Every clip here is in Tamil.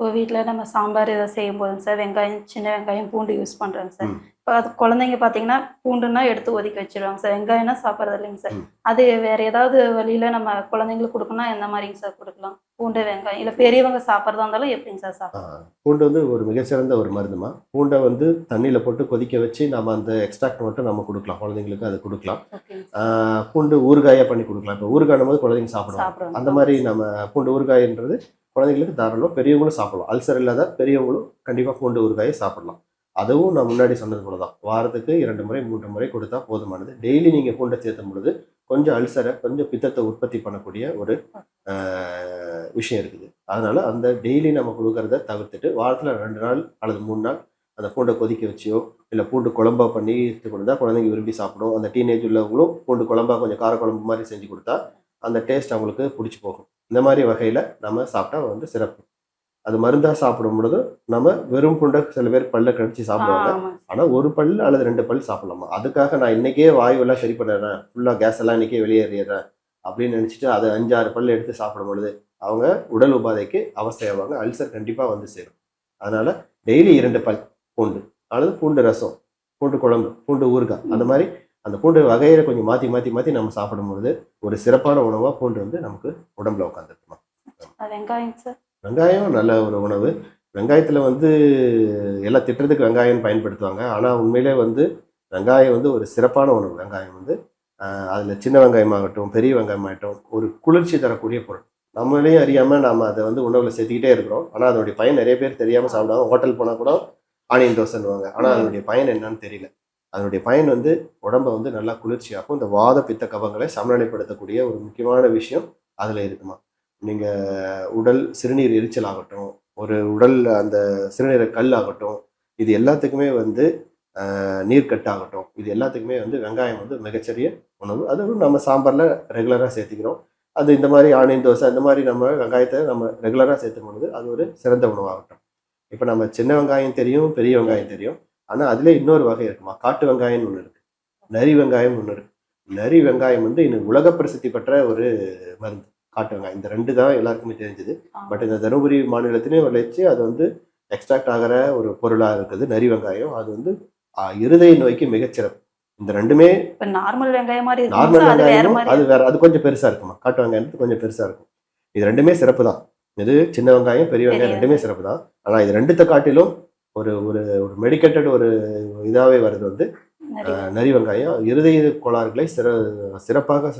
இப்போ வீட்டில் நம்ம சாம்பார் ஏதாவது செய்யும் போதுங்க சார். வெங்காயம் சின்ன வெங்காயம் பூண்டு யூஸ் பண்ணுறோங்க சார். இப்போ அது குழந்தைங்க பார்த்தீங்கன்னா பூண்டுன்னா எடுத்து ஒதுக்கி வச்சிருவாங்க சார். வெங்காயம்னா சாப்பிட்றது இல்லைங்க சார். அது வேற ஏதாவது வழியில நம்ம குழந்தைங்களுக்கு கொடுக்கணும்னா எந்த மாதிரிங்க சார் கொடுக்கலாம்? பூண்டு வெங்காயம் இல்லை பெரியவங்க சாப்பிட்றதா இருந்தாலும் எப்படிங்க சார் சாப்பிடலாம்? ஆ, பூண்டு வந்து ஒரு மிகச்சிறந்த ஒரு மருந்துமா பூண்டை வந்து தண்ணியில் போட்டு கொதிக்க வச்சு நம்ம அந்த எக்ஸ்ட்ராக்ட் மட்டும் நம்ம கொடுக்கலாம். குழந்தைங்களுக்கு அது கொடுக்கலாம். பூண்டு ஊறுகாயாக பண்ணி கொடுக்கலாம். இப்போ ஊறுகாயும் போது குழந்தைங்க சாப்பிடுவாங்க. அந்த மாதிரி நம்ம பூண்டு ஊறுகாய்ன்றது குழந்தைங்களுக்கு தாராளமாக பெரியவங்களும் சாப்பிடலாம். அல்சர் இல்லாத பெரியவங்களும் கண்டிப்பாக பூண்டு ஊறுகாயை சாப்பிடலாம். அதுவும் நான் முன்னாடி சொன்னது போல தான் வாரத்துக்கு இரண்டு முறை மூன்று முறை கொடுத்தா போதுமானது. டெய்லி நீங்கள் பூண்டை சேர்த்தும் பொழுது கொஞ்சம் அல்சரை கொஞ்சம் பித்தத்தை உற்பத்தி பண்ணக்கூடிய ஒரு விஷயம் இருக்குது. அதனால் அந்த டெய்லி நம்ம கொடுக்கறத தவிர்த்துட்டு வாரத்தில் ரெண்டு நாள் அல்லது மூணு நாள் அந்த பூண்டை கொதிக்க வச்சியோ இல்லை பூண்டு குழம்பா பண்ணி எடுத்து கொடுத்தா குழந்தைங்க விரும்பி சாப்பிடும். அந்த டீனேஜ் உள்ளவங்களும் பூண்டு குழம்பா கொஞ்சம் கார குழம்பு மாதிரி செஞ்சு கொடுத்தா அந்த டேஸ்ட் அவங்களுக்கு பிடிச்சி போகும். இந்த மாதிரி வகையில் நம்ம சாப்பிட்டா வந்து சிறப்பு. அது மருந்தாக சாப்பிடும் பொழுது நம்ம வெறும் பூண்டை சில பேர் பல்ல கடிச்சு சாப்பிடுவாங்க. ஆனால் ஒரு பல் அல்லது ரெண்டு பல் சாப்பிடலாமா? அதுக்காக நான் இன்னைக்கே வாயுவெல்லாம் சரி பண்ணிடுறேன். ஃபுல்லாக கேஸ் எல்லாம் இன்னைக்கே வெளியேறிடுறேன் அப்படின்னு நினச்சிட்டு அதை அஞ்சாறு பல் எடுத்து சாப்பிடும் பொழுது அவங்க உடல் உபாதைக்கு அவஸ்தையாவாங்க. அல்சர் கண்டிப்பாக வந்து சேரும். அதனால டெய்லி இரண்டு பல் பூண்டு அல்லது பூண்டு ரசம் பூண்டு குழம்பு பூண்டு ஊறுகாய் அந்த மாதிரி அந்த பூண்டு வகையில கொஞ்சம் மாற்றி மாற்றி மாற்றி நம்ம சாப்பிடும் பொழுது ஒரு சிறப்பான உணவாக பூண்டு வந்து நமக்கு உடம்புல உட்காந்துருக்குமா வெங்காயம் சார் வெங்காயம் நல்ல ஒரு உணவு. வெங்காயத்தில் வந்து எல்லாம் திட்டுறதுக்கு வெங்காயம் பயன்படுத்துவாங்க. ஆனால் உண்மையிலே வந்து வெங்காயம் வந்து ஒரு சிறப்பான உணவு. வெங்காயம் வந்து அதில் சின்ன வெங்காயமாகட்டும் பெரிய வெங்காயமாகட்டும் ஒரு குளிர்ச்சி தரக்கூடிய பொருள். நம்மளையும் அறியாமல் நாம் அதை வந்து உணவில் சேர்த்துக்கிட்டே இருக்கிறோம். ஆனால் அதனுடைய பயன் நிறைய பேர் தெரியாமல் சாப்பிடுவாங்க ஹோட்டல் போனால் கூட ஆனியன் தோசைன்னுவாங்க. ஆனால் அதனுடைய பயன் என்னன்னு தெரியல. அதனுடைய பயன் வந்து உடம்பை வந்து நல்லா குளிர்ச்சியாகும் இந்த வாத பித்த கபங்களை சமநிலைப்படுத்தக்கூடிய ஒரு முக்கியமான விஷயம் அதில் இருக்குமா? நீங்கள் உடல் சிறுநீர் எரிச்சல் ஆகட்டும் ஒரு உடல் அந்த சிறுநீர கல் ஆகட்டும் இது எல்லாத்துக்குமே வந்து நீர்க்கட்டாகட்டும் இது எல்லாத்துக்குமே வந்து வெங்காயம் வந்து மிகச்சிறிய உணவு. அதுவும் நம்ம சாம்பாரில் ரெகுலராக சேர்த்துக்கிறோம். அது இந்த மாதிரி ஆனியன் தோசை இந்த மாதிரி நம்ம வெங்காயத்தை நம்ம ரெகுலராக சேர்த்தும் பொழுது அது ஒரு சிறந்த உணவாகட்டும். இப்போ நம்ம சின்ன வெங்காயம் தெரியும் பெரிய வெங்காயம் தெரியும். ஆனால் அதில் இன்னொரு வகை இருக்குமா காட்டு வெங்காயம்னு ஒன்று இருக்கு. நரி வெங்காயம் ஒன்று இருக்கு. நரி வெங்காயம் வந்து இன்னும் உலக பிரசித்தி பெற்ற ஒரு மருந்து காட்டு வெங்காயம். இந்த ரெண்டு தான் எல்லாருக்குமே தெரிஞ்சது. பட் இந்த தருமபுரி மாநிலத்திலையும் விளைச்சு அது வந்து எக்ஸ்ட்ராக்ட் ஆகிற ஒரு பொருளாக இருக்குது நரி வெங்காயம். அது வந்து இருதய நோய்க்கு மிகச்சிறப்பு இந்த ரெண்டுமே நார்மல் வெங்காயம் மாதிரி நார்மல் அது வேற வெங்காயம் அது வேற அது கொஞ்சம் பெருசா இருக்குமா? காட்டு வெங்காயம் கொஞ்சம் பெருசா இருக்கும். இது ரெண்டுமே சிறப்பு தான். இது சின்ன வெங்காயம் பெரிய வெங்காயம் ரெண்டுமே சிறப்பு தான். ஆனா இது ரெண்டுத்த காட்டிலும் ஒரு ஒரு ஒரு மெடிக்கேட்டட் ஒரு இதாவே வருது வந்து நரி வெங்காயம். இருதய கோளாறுகளை சிற சிறப்பாக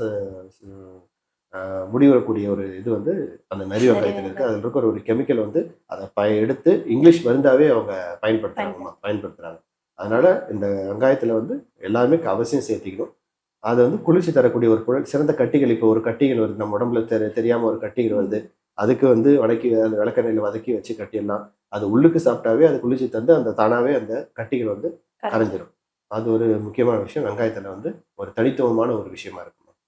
முடிவரக்கூடிய ஒரு இது வந்து அந்த நரி வெங்காயத்தில் இருக்கு அதில் இருக்கிற ஒரு கெமிக்கல் வந்து அதை ப எடுத்து இங்கிலீஷ் மருந்தாவே அவங்க பயன்படுத்துறாங்கம்மா பயன்படுத்துறாங்க. அதனால இந்த வெங்காயத்துல வந்து எல்லாருமே அவசியம் சேர்த்திக்கணும். அது வந்து குளிர்ச்சி தரக்கூடிய ஒரு பொருள் சிறந்த கட்டிகள் இப்போ ஒரு கட்டிகள் வருது நம்ம உடம்புல தெரி தெரியாம ஒரு கட்டிகள் வருது. அதுக்கு வந்து வதக்கி அந்த விளக்கெண்ணெயில் வதக்கி வச்சு கட்டிடலாம். அது உள்ளுக்கு சாப்பிட்டாவே அது குளிர்ச்சி தந்து அந்த தானாவே அந்த கட்டிகள் வந்து கரைஞ்சிரும். அது ஒரு முக்கியமான விஷயம். வெங்காயத்துல வந்து ஒரு தனித்துவமான ஒரு விஷயமா இருக்கும்.